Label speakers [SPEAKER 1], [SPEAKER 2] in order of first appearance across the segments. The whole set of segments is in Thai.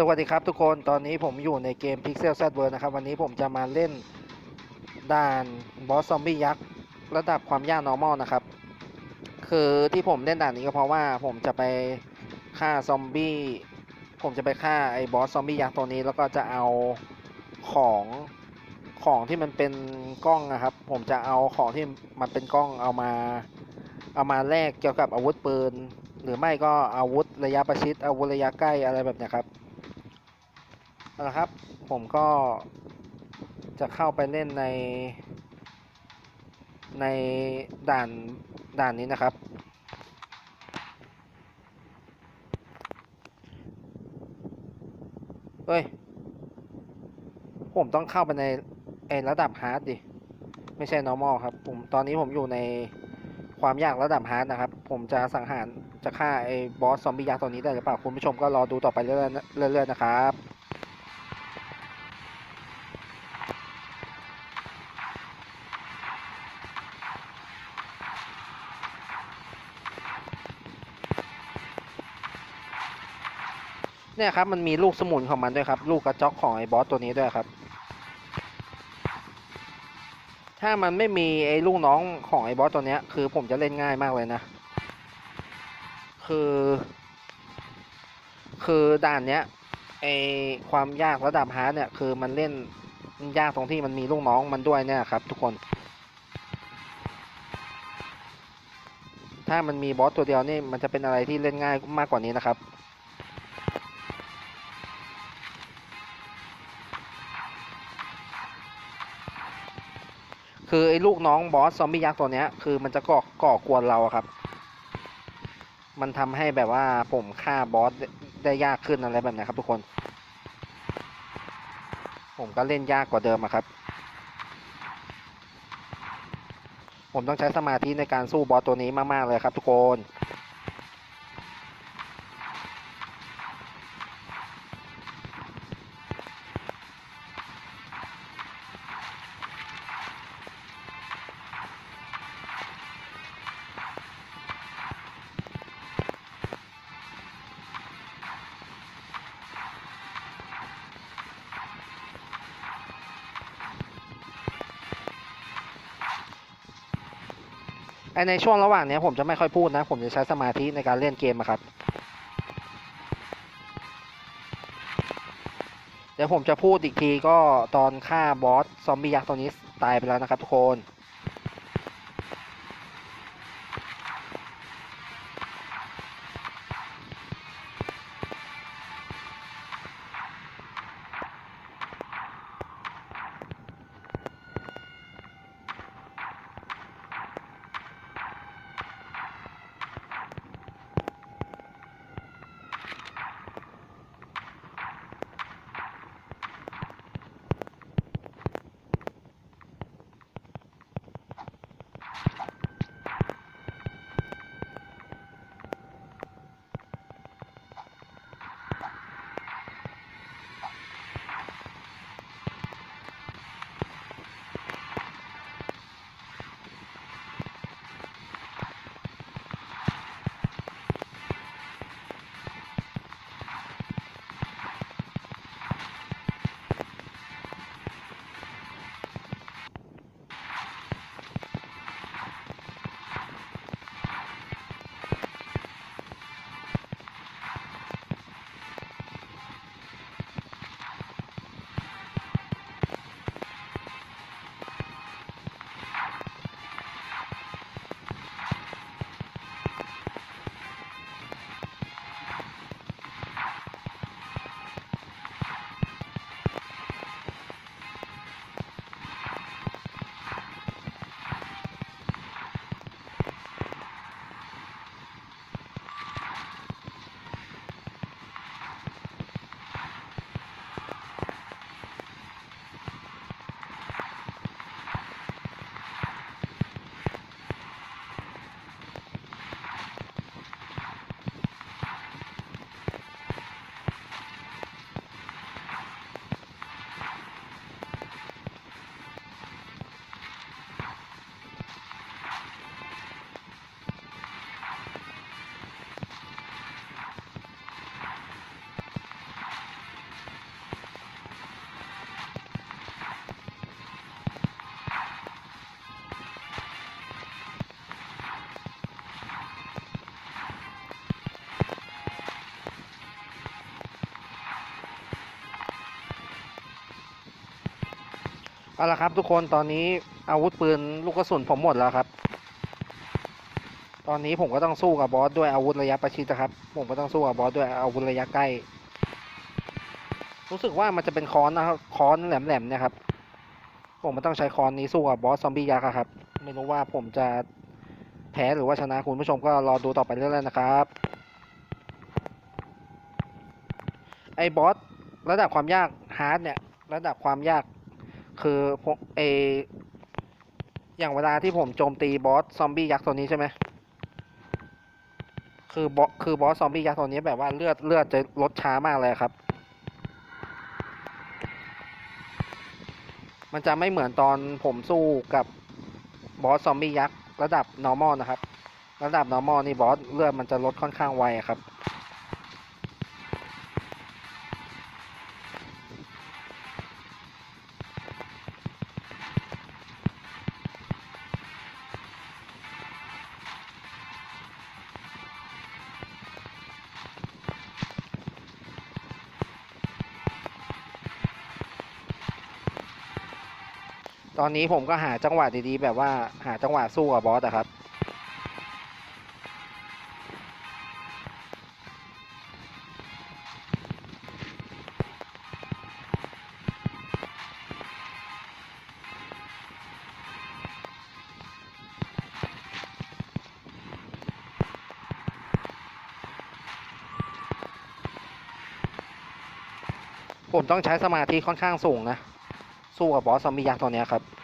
[SPEAKER 1] สวัสดีครับทุกคนตอนนี้ผมอยู่ในเกม Pixel Z World นะครับ วันนี้ผมจะมาเล่นด่านบอสซอมบี้ยักษ์ ระดับความยาก normal นะครับ คือที่ผมเล่นด่านนี้ก็เพราะว่าผมจะไปฆ่าซอมบี้ผมจะไปฆ่าไอ้บอสซอมบี้ยักษ์ตัวนี้ แล้วก็จะเอาของของที่มันเป็นกล้องนะครับ ผมจะเอาของที่มันเป็นกล้องเอามาเอามาแลกเกี่ยวกับอาวุธปืน หรือไม่ก็อาวุธระยะประชิดอาวุธระยะใกล้อะไรแบบนี้ครับ เอาละครับผมก็จะเข้าไปเล่นใน ในด่านด่านนี้นะครับ เฮ้ย ผมต้องเข้าไปในไอระดับฮาร์ดดิ ไม่ใช่ normal ครับ ผมตอนนี้ผมอยู่ในความยากระดับฮาร์ดนะครับ ผมจะสังหารจะฆ่าไอ้บอสซอมบี้ยักษ์ตัวนี้ได้หรือเปล่า คุณผู้ชมก็รอดูต่อไปเรื่อยๆเรื่อยๆนะครับ เนี่ยครับมันมีลูกสมุนของมันด้วยครับ ลูกกระจอกของไอ้บอสตัวนี้ด้วยครับ ถ้ามันไม่มีไอ้ลูกน้องของไอ้บอสตัวเนี้ย คือผมจะเล่นง่ายมากเลยนะ คือ คือด่านเนี้ยไอความยากระดับฮาร์ดเนี่ยคือมันเล่นยากตรงที่มันมีลูกน้องมันด้วยเนี่ยครับ ทุกคน ถ้ามันมีบอสตัวเดียวนี่มันจะเป็นอะไรที่เล่นง่ายมากกว่านี้นะครับ คือไอ้ลูกน้องบอสซอมบี้ยักษ์ตัวเนี้ยคือมันจะก่อก่อกวนเราครับ มันทำให้แบบว่าผมฆ่าบอสได้ได้ยากขึ้นอะไรแบบนี้ครับทุกคน ผมก็เล่นยากกว่าเดิมครับ ผมต้องใช้สมาธิในการสู้บอสตัวนี้มากๆเลยครับทุกคน ในช่วงระหว่างเนี้ยผมจะไม่ค่อยพูดนะ ผมจะใช้สมาธิในการเล่นเกมอะครับ เดี๋ยวผมจะพูดอีกทีก็ตอนฆ่าบอสซอมบี้ยักษ์ตัวนี้ตายไปแล้วนะครับทุกคน เอาละครับทุกคนตอนนี้อาวุธปืนลูกกระสุนผมหมดแล้วครับ ตอนนี้ผมก็ต้องสู้กับบอสด้วยอาวุธระยะประชิดนะครับ ผมก็ต้องสู้กับบอสด้วยอาวุธระยะใกล้ รู้สึกว่ามันจะเป็นค้อนนะครับค้อนแหลมๆเนี่ยครับ ผมมันต้องใช้ค้อนนี้สู้กับบอสซอมบี้ยักษ์ครับ ไม่รู้ว่าผมจะแพ้หรือว่าชนะคุณผู้ชมก็รอดูต่อไปเรื่อยๆนะครับ ไอ้บอสระดับความยากฮาร์ดเนี่ยระดับความยาก คือเออย่างเวลาที่ผมโจมตีบอสซอมบี้ยักษ์ตัวนี้ใช่ไหมคือบอสคือบอสซอมบี้ยักษ์ตัวนี้แบบว่าเลือดเลือดจะลดช้ามากเลยครับ มันจะไม่เหมือนตอนผมสู้กับบอสซอมบี้ยักษ์ระดับ normal นะครับ ระดับ normal นี่บอสเลือดมันจะลดค่อนข้างไวครับ อนนี้ผมก็หาจังหวะดีๆ แบบว่าหาจังหวะสู้กับบอสอะครับ ผมต้องใช้สมาธิค่อนข้างสูงนะ สู้กับบอสซอมบี้ยักษ์ตัวเนี้ยครับ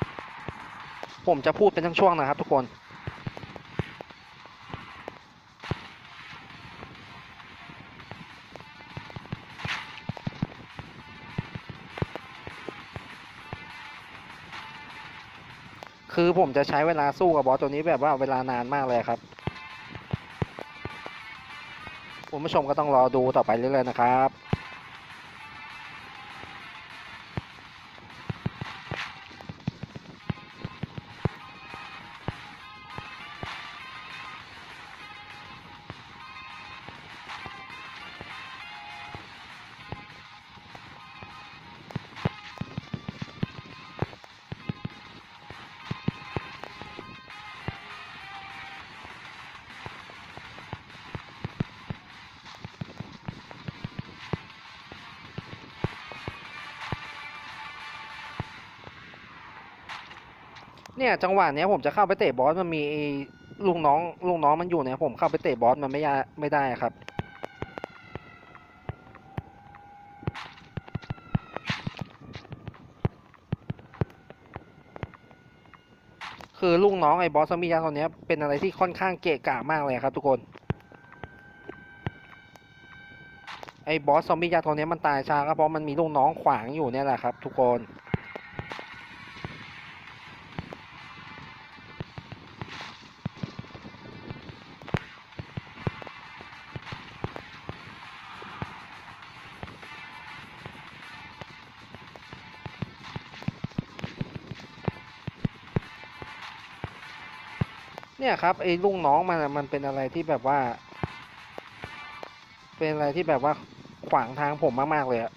[SPEAKER 1] ผมจะพูดเป็นทั้งช่วงนะครับทุกคนคือผมจะใช้เวลาสู้กับบอสตัวนี้แบบว่าเวลานานมากเลยครับ คุณผู้ชมก็ต้องรอดูต่อไปเรื่อยๆนะครับ เนี่ยจังหวะเนี้ยผมจะเข้าไปเตะบอสมันมีลูกน้องลูกน้องมันอยู่เนี่ยผมเข้าไปเตะบอสมันไม่ยาไม่ได้ครับ คือลูกน้องไอ้บอสซอมบี้ยักษ์ตัวเนี้ยเป็นอะไรที่ค่อนข้างเกะกะมากเลยครับ ทุกคนไอ้บอสซอมบี้ยักษ์ตัวเนี้ยมันตายช้าก็เพราะมันมีลูกน้องขวางอยู่เนี่ยแหละครับ ทุกคน เนี่ยครับไอ้ลูกน้องมันมันเป็นอะไรที่แบบว่า เป็นอะไรที่แบบว่าขวางทางผมมากๆเลยอะ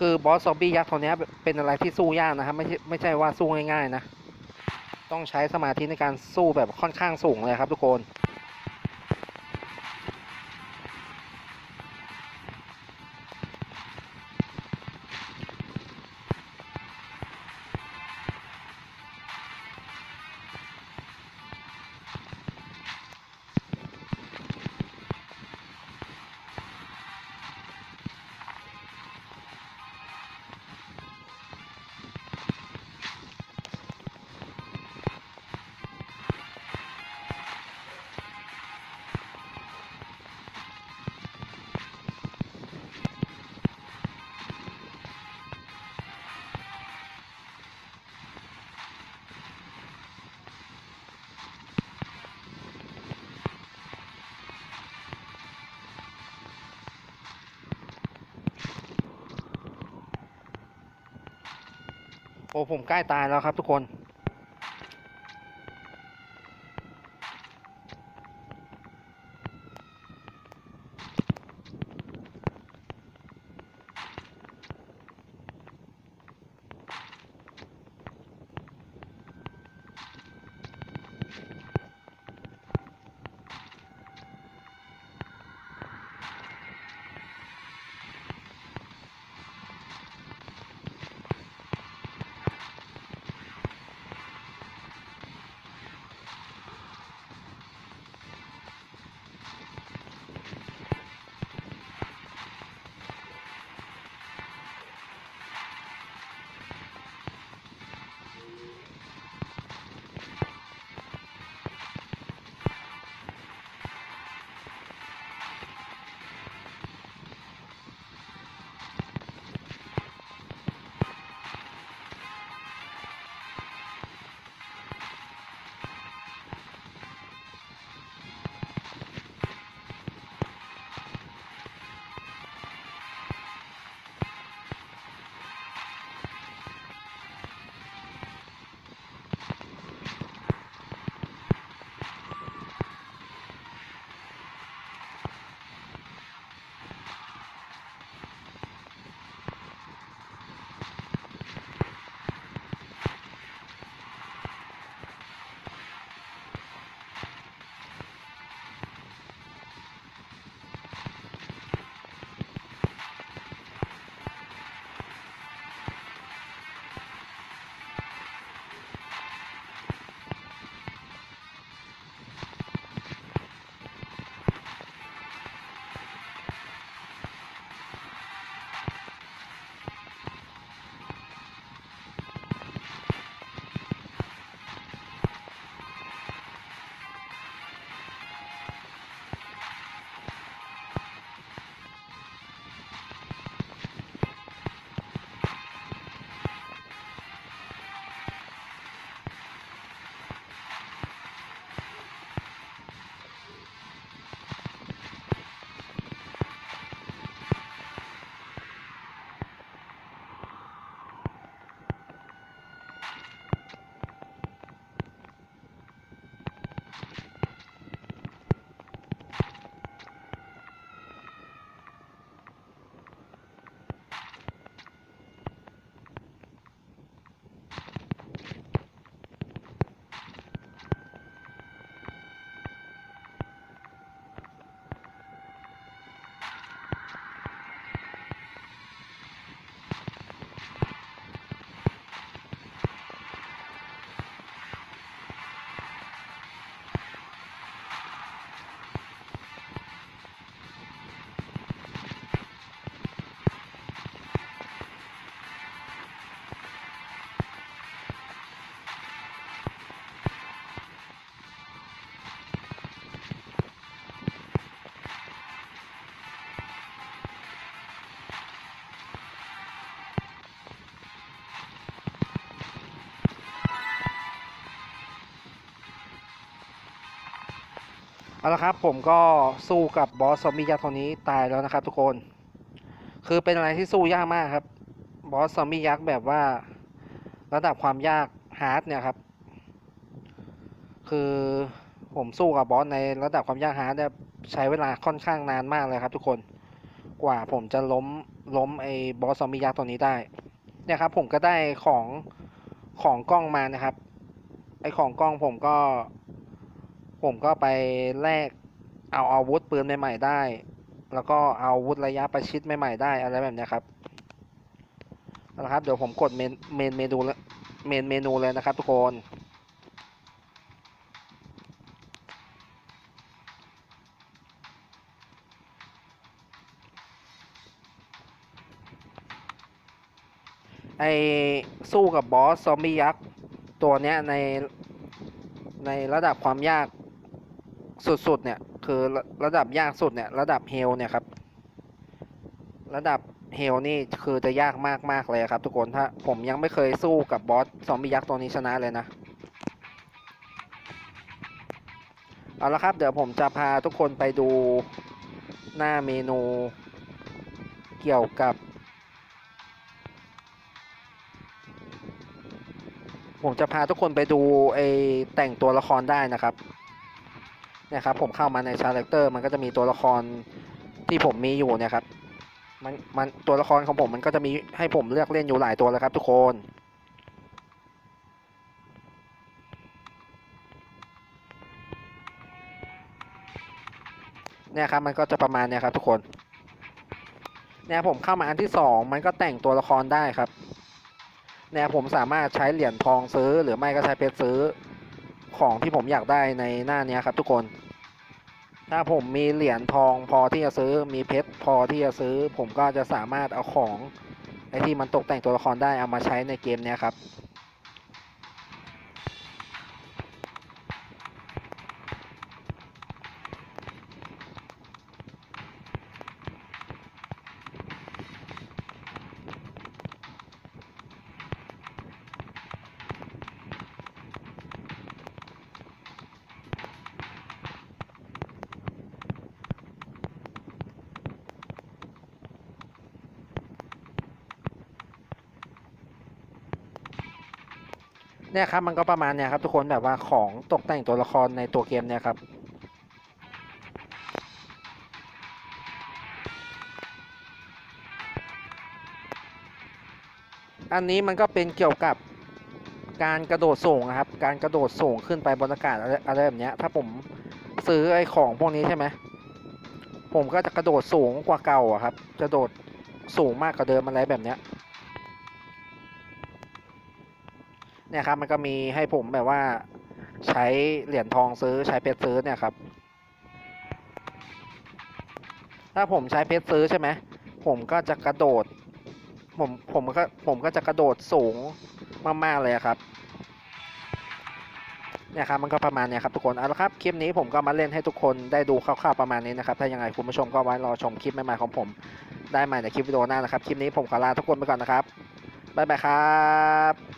[SPEAKER 1] คือบอสซอมบี้ยักษ์ตัวนี้เป็นอะไรที่สู้ยากนะครับไม่ใช่ไม่ใช่ว่าสู้ง่ายๆนะ ต้องใช้สมาธิในการสู้แบบค่อนข้างสูงเลยครับทุกคน โอ้ผมใกล้ตายแล้วครับทุกคน เอาละครับผมก็สู้กับบอสซอมบี้ยักษ์ตัวนี้ตายแล้วนะครับทุกคน คือเป็นอะไรที่สู้ยากมากครับ บอสซอมบี้ยักษ์แบบว่าระดับความยากฮาร์ดเนี่ยครับ คือผมสู้กับบอสในระดับความยากฮาร์ดเนี่ยใช้เวลาค่อนข้างนานมากเลยครับ ทุกคน กว่าผมจะล้มล้มไอ้บอสซอมบี้ยักษ์ตัวนี้ได้ เนี่ยครับผมก็ได้ของของกล้องมานะครับ ไอ้ของกล้องผมก็ ผมก็ไปแลกเอาอาวุธปืนใหม่ๆได้ แล้วก็เอาอาวุธระยะประชิดใหม่ๆได้อะไรแบบนี้ครับเอาละครับเดี๋ยวผมกดเมนเมนเมนูละเมนเมนูเลยนะครับทุกคนไอสู้กับบอสซอมบี้ยักษ์ตัวเนี้ยในในระดับความยาก สุดๆเนี่ยคือระระดับยากสุดเนี่ยระดับเฮลเนี่ยครับ ระดับเฮลนี่คือจะยากมากๆเลยครับทุกคนถ้าผมยังไม่เคยสู้กับบอสซอมบี้ยักษ์ตัวนี้ชนะเลยนะเอาละครับ เดี๋ยวผมจะพาทุกคนไปดูหน้าเมนูเกี่ยวกับ ผมจะพาทุกคนไปดูไอแต่งตัวละครได้นะครับ นี่ยครับผมเข้ามาในชาแรคเตอร์มันก็จะมีตัวละครที่ผมมีอยู่เนี่ยครับมันมันตัวละครของผมมันก็จะมีให้ผมเลือกเล่นอยู่หลายตัวแล้วครับทุกคนเนี่ยครับมันก็จะประมาณเนี่ยครับทุกคนเนี่ยผมเข้ามาอันที่สองมันก็แต่งตัวละครได้ครับเนี่ยผมสามารถใช้เหรียญทองซื้อหรือไม่ก็ใช้เพชรซื้อ ของที่ผมอยากได้ในหน้านี้ครับทุกคน ถ้าผมมีเหรียญทองพอที่จะซื้อมีเพชรพอที่จะซื้อ ผมก็จะสามารถเอาของไอที่มันตกแต่งตัวละครได้เอามาใช้ในเกมนี้ครับ เนี่ยครับมันก็ประมาณเนี่ยครับทุกคนแบบว่าของตกแต่งตัวละครในตัวเกมเนี่ยครับอันนี้มันก็เป็นเกี่ยวกับการกระโดดส่งนะครับ การกระโดดส่งขึ้นไปบนอากาศอะไรแบบนี้ถ้าผมซื้อไอ้ของพวกนี้ใช่ไหมผมก็จะกระโดดสูงกว่าเก่าครับ จะโดดสูงมากกว่าเดิมอะไรแบบนี้ เนี่ยครับมันก็มีให้ผมแบบว่าใช้เหรียญทองซื้อใช้เพชรซื้อเนี่ยครับ ถ้าผมใช้เพชรซื้อใช่ไหมผมก็จะกระโดด ผมผมก็ผมก็จะกระโดดสูงมากๆเลยครับเนี่ยครับมันก็ประมาณเนี่ยครับทุกคนเอาละครับคลิปนี้ผมก็มาเล่นให้ทุกคนได้ดูคร่าวๆประมาณนี้นะครับถ้ายังไงคุณผู้ชมก็ไว้รอชมคลิปใหม่ๆของผมได้ใหม่ในคลิปวิดีโอหน้านะครับคลิปนี้ผมขอลาทุกคนไปก่อนนะครับบ๊ายบายครับ